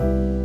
Bye.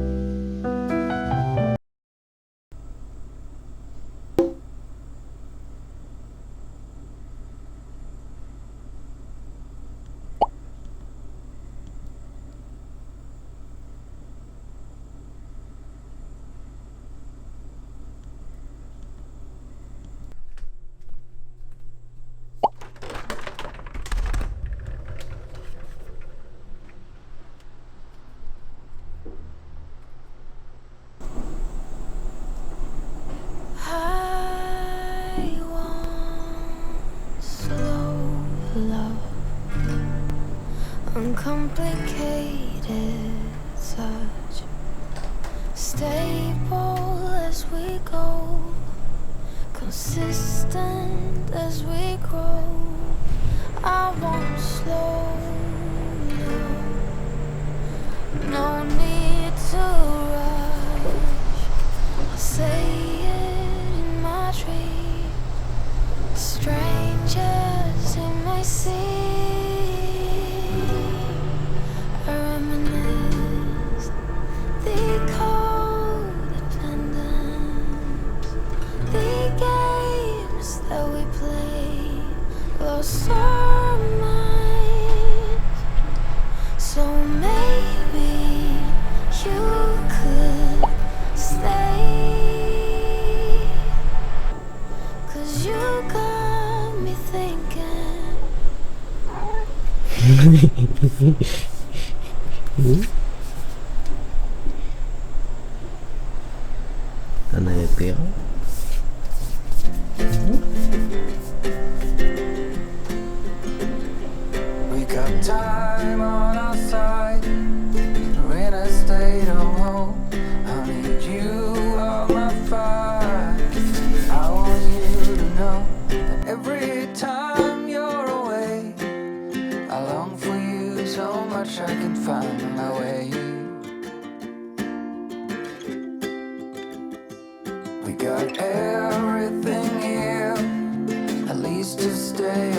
uncomplicated, such stable as we go, consistent as we grow. I won't slow, no, no need to. Lost our minds. So much I can find my way. We got everything here, at least to stay